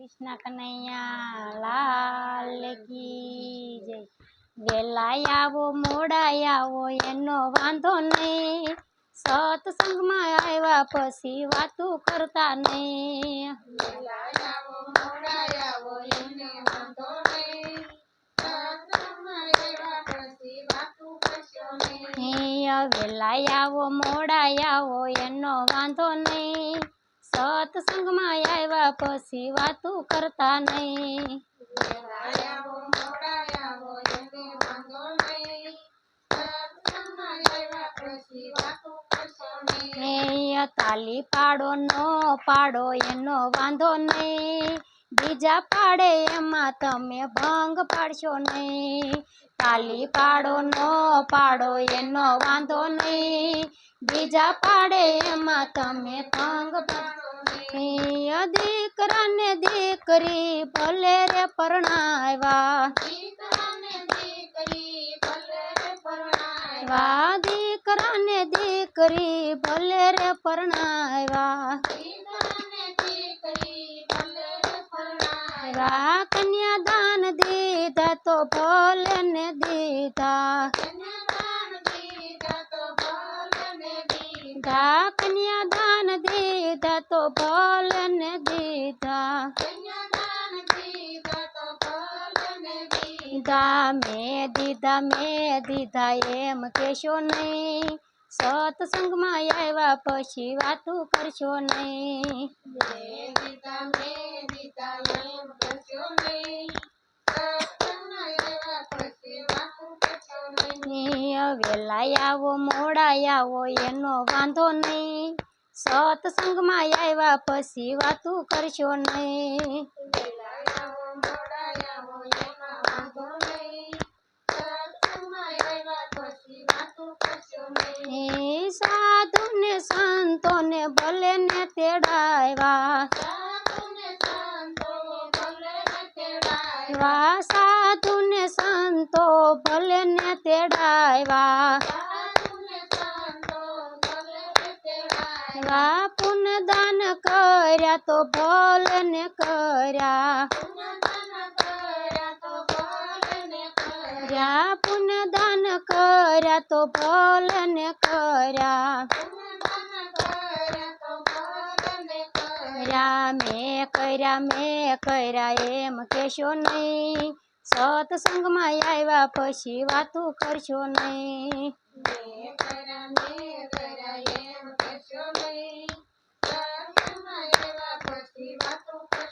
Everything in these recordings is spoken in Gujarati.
કૃષ્ણ કનૈયા લાલ કી જય વેલા આવો મોડા આવો એનો વાંધો નહીં સત્સંગમાં આવ્યા પછી વાતું કરતા નહીં વેલા આવો મોડા આવો એનો વાંધો નહીં સત્સંગમાં આવ્યા પછી વાતો કરતા નહીં તાલી પાડો નો પાડો એનો વાંધો નહીં બીજા પાડે એમાં તમે ભંગ પાડશો નહીં તાલી પાડો નો પાડો એનો વાંધો નહીં બીજા પાડે એમાં તમે ભંગ પાડશો યા દે કરને દે કરી ભલે રે પરણ આવા કીતાને દે કરી ભલે રે પરણ આવા દે કરને દે કરી ભલે રે પરણ આવા કીતાને દે કરી ભલે રે પરણ આવા રા કન્યાદાન દે તતો પોલે ને દીધા તો પલન દીધા દીધા મેં દીધા મેં દીધા એમ કેશો નહીં સત્સંગમાં આવ્યા પછી વાતું કરશો નહીં વેલા આવો મોડા આવો એનો વાંધો નહીં સાત સંગ માય આયવા પસી વાતું કરશો નહીં એ સાધુ ને સંતો ને ભલે ને તેડાયવા સાધુ ને સંતો ભલે ને તેડાયવા સાધુ ને સંતો ભલે ને તેડાયવા કર્યા તો બોલને કર્યા પુનદાન કર્યા તો બોલને કર્યા મે કર્યા મે કર્યા એમ કેશો નઈ સત્સંગ માં આઈવા પછી વાતો કરશો નઈ મે કરને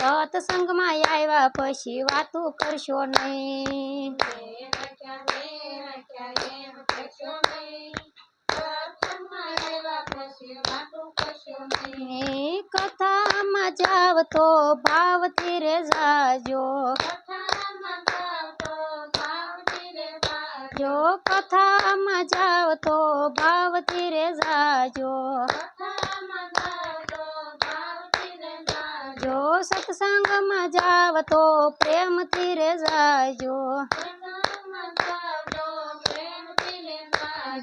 सत्संग आया पशी वातू करशो नहीं कथा मजाव तो भावती रे जाजो जो कथा मजाव तो भाव तिर जाजो सत्संग मजाव तो प्रेम तिरे जायो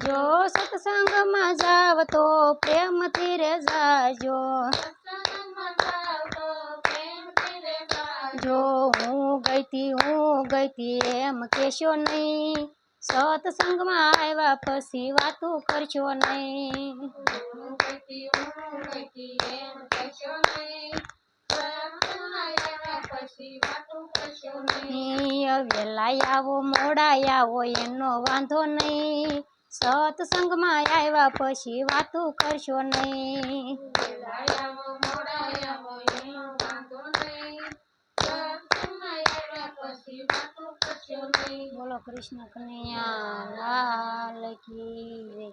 जो सत्संग मजाव तो प्रेम तिरे जायो जो हूँ गईती हूँ गईती एम केशो नहीं सत्संग में वापसी वा तू करो नहीं વેલા આવો મોડા આવો એનો વાંધો નહીં સત્સંગમાં આવ્યા પછી વાતો કરશો નહીં બોલો કૃષ્ણ કનૈયા લાલ કી